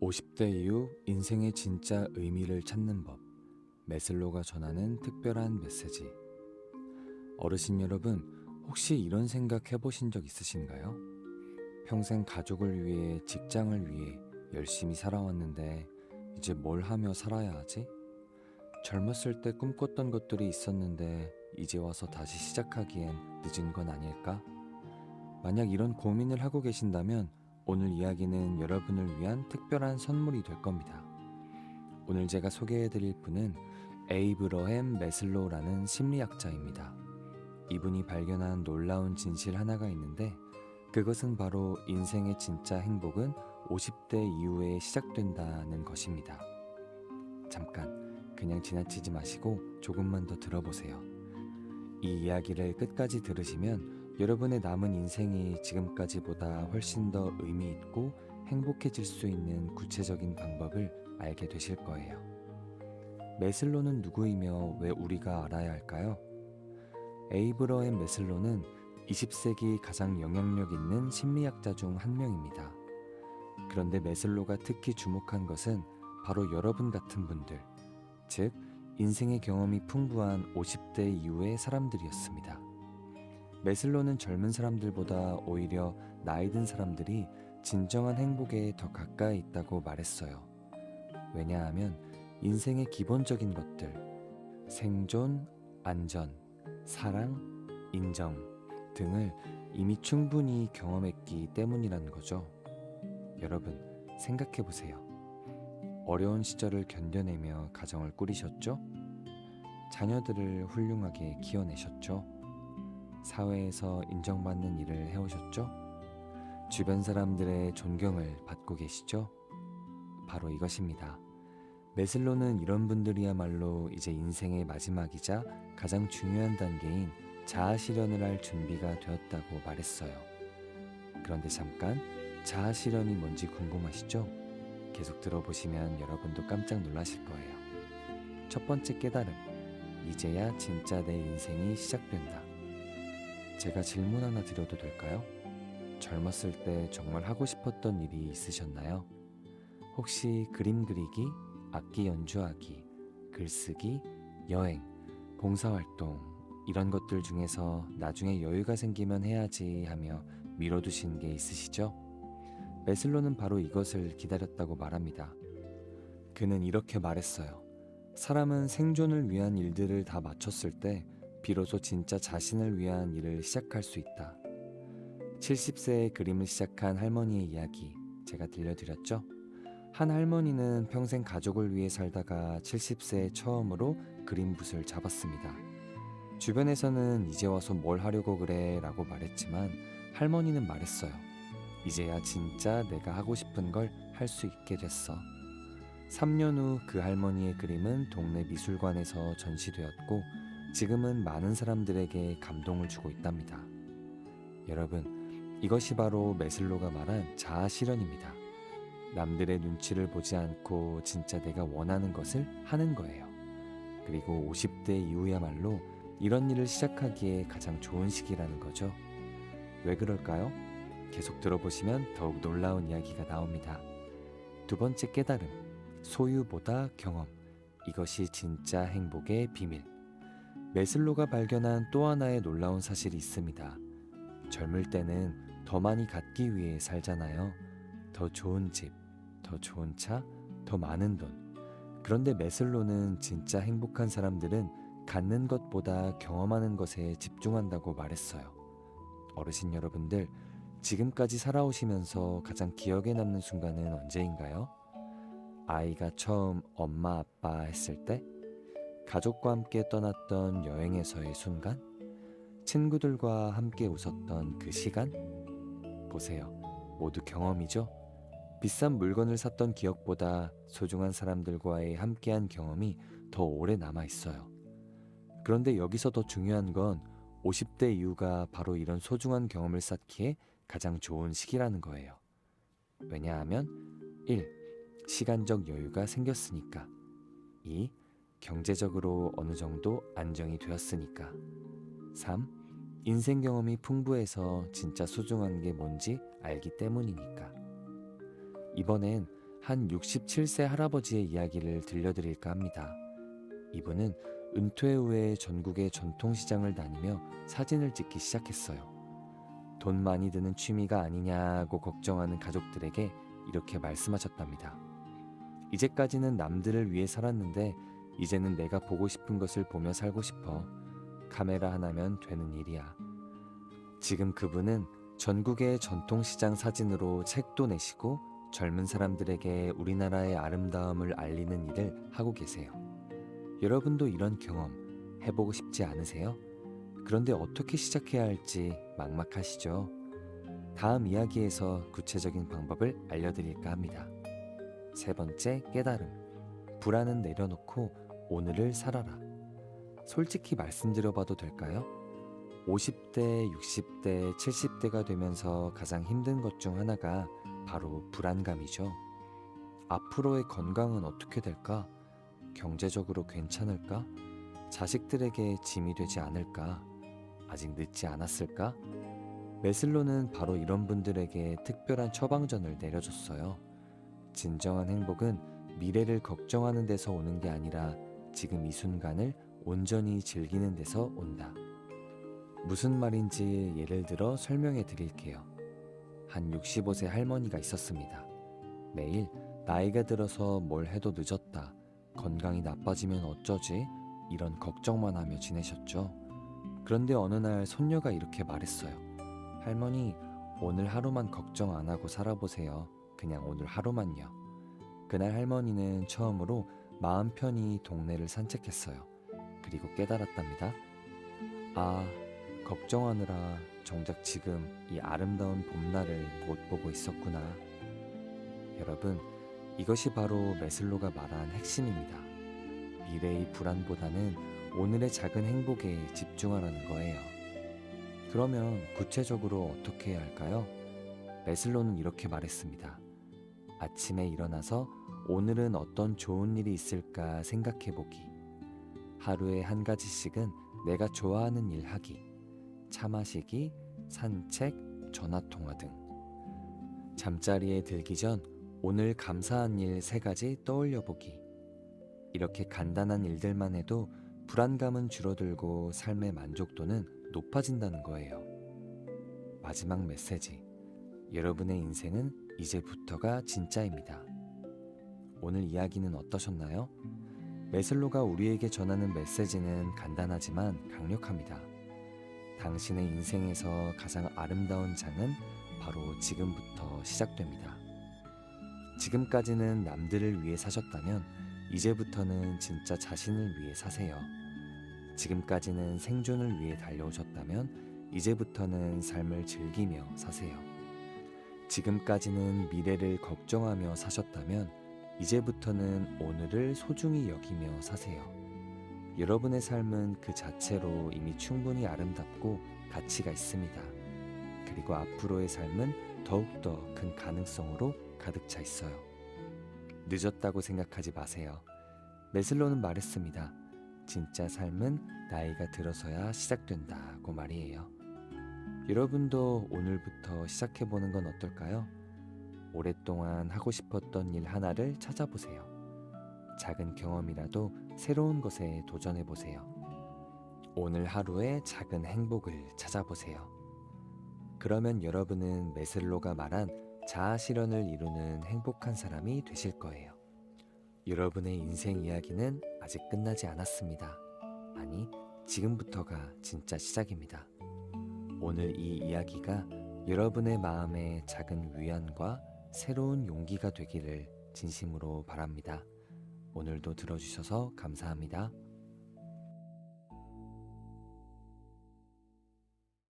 50대 이후 인생의 진짜 의미를 찾는 법. 메슬로가 전하는 특별한 메시지. 어르신 여러분, 혹시 이런 생각 해보신 적 있으신가요? 평생 가족을 위해, 직장을 위해 열심히 살아왔는데, 이제 뭘 하며 살아야 하지? 젊었을 때 꿈꿨던 것들이 있었는데, 이제 와서 다시 시작하기엔 늦은 건 아닐까? 만약 이런 고민을 하고 계신다면, 오늘 이야기는 여러분을 위한 특별한 선물이 될 겁니다. 오늘 제가 소개해 드릴 분은 에이브러햄 메슬로우라는 심리학자입니다. 이분이 발견한 놀라운 진실 하나가 있는데 그것은 바로 인생의 진짜 행복은 50대 이후에 시작된다는 것입니다. 잠깐 그냥 지나치지 마시고 조금만 더 들어보세요. 이 이야기를 끝까지 들으시면 여러분의 남은 인생이 지금까지보다 훨씬 더 의미 있고 행복해질 수 있는 구체적인 방법을 알게 되실 거예요. 메슬로는 누구이며 왜 우리가 알아야 할까요? 에이브러햄 메슬로는 20세기 가장 영향력 있는 심리학자 중 한 명입니다. 그런데 메슬로가 특히 주목한 것은 바로 여러분 같은 분들, 즉, 인생의 경험이 풍부한 50대 이후의 사람들이었습니다. 메슬로는 젊은 사람들보다 오히려 나이 든 사람들이 진정한 행복에 더 가까이 있다고 말했어요. 왜냐하면 인생의 기본적인 것들, 생존, 안전, 사랑, 인정 등을 이미 충분히 경험했기 때문이라는 거죠. 여러분, 생각해 보세요. 어려운 시절을 견뎌내며 가정을 꾸리셨죠? 자녀들을 훌륭하게 키워내셨죠? 사회에서 인정받는 일을 해오셨죠? 주변 사람들의 존경을 받고 계시죠? 바로 이것입니다. 메슬로는 이런 분들이야말로 이제 인생의 마지막이자 가장 중요한 단계인 자아 실현을 할 준비가 되었다고 말했어요. 그런데 잠깐 자아 실현이 뭔지 궁금하시죠? 계속 들어보시면 여러분도 깜짝 놀라실 거예요. 첫 번째 깨달음. 이제야 진짜 내 인생이 시작된다. 제가 질문 하나 드려도 될까요? 젊었을 때 정말 하고 싶었던 일이 있으셨나요? 혹시 그림 그리기, 악기 연주하기, 글쓰기, 여행, 봉사활동, 이런 것들 중에서 나중에 여유가 생기면 해야지 하며 미뤄두신 게 있으시죠? 메슬로는 바로 이것을 기다렸다고 말합니다. 그는 이렇게 말했어요. 사람은 생존을 위한 일들을 다 마쳤을 때 비로소 진짜 자신을 위한 일을 시작할 수 있다. 70세에 그림을 시작한 할머니의 이야기 제가 들려드렸죠? 한 할머니는 평생 가족을 위해 살다가 70세에 처음으로 그림붓을 잡았습니다. 주변에서는 이제 와서 뭘 하려고 그래 라고 말했지만 할머니는 말했어요. 이제야 진짜 내가 하고 싶은 걸 할 수 있게 됐어. 3년 후 그 할머니의 그림은 동네 미술관에서 전시되었고 지금은 많은 사람들에게 감동을 주고 있답니다. 여러분, 이것이 바로 메슬로가 말한 자아 실현입니다. 남들의 눈치를 보지 않고 진짜 내가 원하는 것을 하는 거예요. 그리고 50대 이후야말로 이런 일을 시작하기에 가장 좋은 시기라는 거죠. 왜 그럴까요? 계속 들어보시면 더욱 놀라운 이야기가 나옵니다. 두 번째 깨달음, 소유보다 경험. 이것이 진짜 행복의 비밀. 메슬로가 발견한 또 하나의 놀라운 사실이 있습니다. 젊을 때는 더 많이 갖기 위해 살잖아요. 더 좋은 집, 더 좋은 차, 더 많은 돈. 그런데 메슬로는 진짜 행복한 사람들은 갖는 것보다 경험하는 것에 집중한다고 말했어요. 어르신 여러분들, 지금까지 살아오시면서 가장 기억에 남는 순간은 언제인가요? 아이가 처음 엄마 아빠 했을 때? 가족과 함께 떠났던 여행에서의 순간? 친구들과 함께 웃었던 그 시간? 보세요. 모두 경험이죠? 비싼 물건을 샀던 기억보다 소중한 사람들과의 함께한 경험이 더 오래 남아 있어요. 그런데 여기서 더 중요한 건 50대 이후가 바로 이런 소중한 경험을 쌓기에 가장 좋은 시기라는 거예요. 왜냐하면 1. 시간적 여유가 생겼으니까 2. 경제적으로 어느 정도 안정이 되었으니까 3. 인생 경험이 풍부해서 진짜 소중한 게 뭔지 알기 때문이니까 이번엔 한 67세 할아버지의 이야기를 들려드릴까 합니다. 이분은 은퇴 후에 전국의 전통시장을 다니며 사진을 찍기 시작했어요. 돈 많이 드는 취미가 아니냐고 걱정하는 가족들에게 이렇게 말씀하셨답니다. 이제까지는 남들을 위해 살았는데 이제는 내가 보고 싶은 것을 보며 살고 싶어. 카메라 하나면 되는 일이야. 지금 그분은 전국의 전통시장 사진으로 책도 내시고 젊은 사람들에게 우리나라의 아름다움을 알리는 일을 하고 계세요. 여러분도 이런 경험 해보고 싶지 않으세요? 그런데 어떻게 시작해야 할지 막막하시죠? 다음 이야기에서 구체적인 방법을 알려드릴까 합니다. 세 번째 깨달음. 불안은 내려놓고 오늘을 살아라. 솔직히 말씀드려봐도 될까요? 50대, 60대, 70대가 되면서 가장 힘든 것 중 하나가 바로 불안감이죠. 앞으로의 건강은 어떻게 될까? 경제적으로 괜찮을까? 자식들에게 짐이 되지 않을까? 아직 늦지 않았을까? 메슬로는 바로 이런 분들에게 특별한 처방전을 내려줬어요. 진정한 행복은 미래를 걱정하는 데서 오는 게 아니라 지금 이 순간을 온전히 즐기는 데서 온다. 무슨 말인지 예를 들어 설명해 드릴게요. 한 65세 할머니가 있었습니다. 매일 나이가 들어서 뭘 해도 늦었다. 건강이 나빠지면 어쩌지? 이런 걱정만 하며 지내셨죠. 그런데 어느 날 손녀가 이렇게 말했어요. 할머니, 오늘 하루만 걱정 안 하고 살아보세요. 그냥 오늘 하루만요. 그날 할머니는 처음으로 마음 편히 동네를 산책했어요. 그리고 깨달았답니다. 아, 걱정하느라 정작 지금 이 아름다운 봄날을 못 보고 있었구나. 여러분, 이것이 바로 메슬로가 말한 핵심입니다. 미래의 불안보다는 오늘의 작은 행복에 집중하라는 거예요. 그러면 구체적으로 어떻게 해야 할까요? 메슬로는 이렇게 말했습니다. 아침에 일어나서 오늘은 어떤 좋은 일이 있을까 생각해 보기. 하루에 한 가지씩은 내가 좋아하는 일 하기. 차 마시기, 산책, 전화 통화 등. 잠자리에 들기 전 오늘 감사한 일 세 가지 떠올려 보기. 이렇게 간단한 일들만 해도 불안감은 줄어들고 삶의 만족도는 높아진다는 거예요. 마지막 메시지. 여러분의 인생은 이제부터가 진짜입니다. 오늘 이야기는 어떠셨나요? 메슬로가 우리에게 전하는 메시지는 간단하지만 강력합니다. 당신의 인생에서 가장 아름다운 장은 바로 지금부터 시작됩니다. 지금까지는 남들을 위해 사셨다면 이제부터는 진짜 자신을 위해 사세요. 지금까지는 생존을 위해 달려오셨다면 이제부터는 삶을 즐기며 사세요. 지금까지는 미래를 걱정하며 사셨다면 이제부터는 오늘을 소중히 여기며 사세요. 여러분의 삶은 그 자체로 이미 충분히 아름답고 가치가 있습니다. 그리고 앞으로의 삶은 더욱더 큰 가능성으로 가득 차 있어요. 늦었다고 생각하지 마세요. 메슬로는 말했습니다. 진짜 삶은 나이가 들어서야 시작된다고 말이에요. 여러분도 오늘부터 시작해보는 건 어떨까요? 오랫동안 하고 싶었던 일 하나를 찾아보세요. 작은 경험이라도 새로운 것에 도전해 보세요. 오늘 하루의 작은 행복을 찾아보세요. 그러면 여러분은 메슬로가 말한 자아 실현을 이루는 행복한 사람이 되실 거예요. 여러분의 인생 이야기는 아직 끝나지 않았습니다. 아니, 지금부터가 진짜 시작입니다. 오늘 이 이야기가 여러분의 마음에 작은 위안과 새로운 용기가 되기를 진심으로 바랍니다. 오늘도 들어주셔서 감사합니다.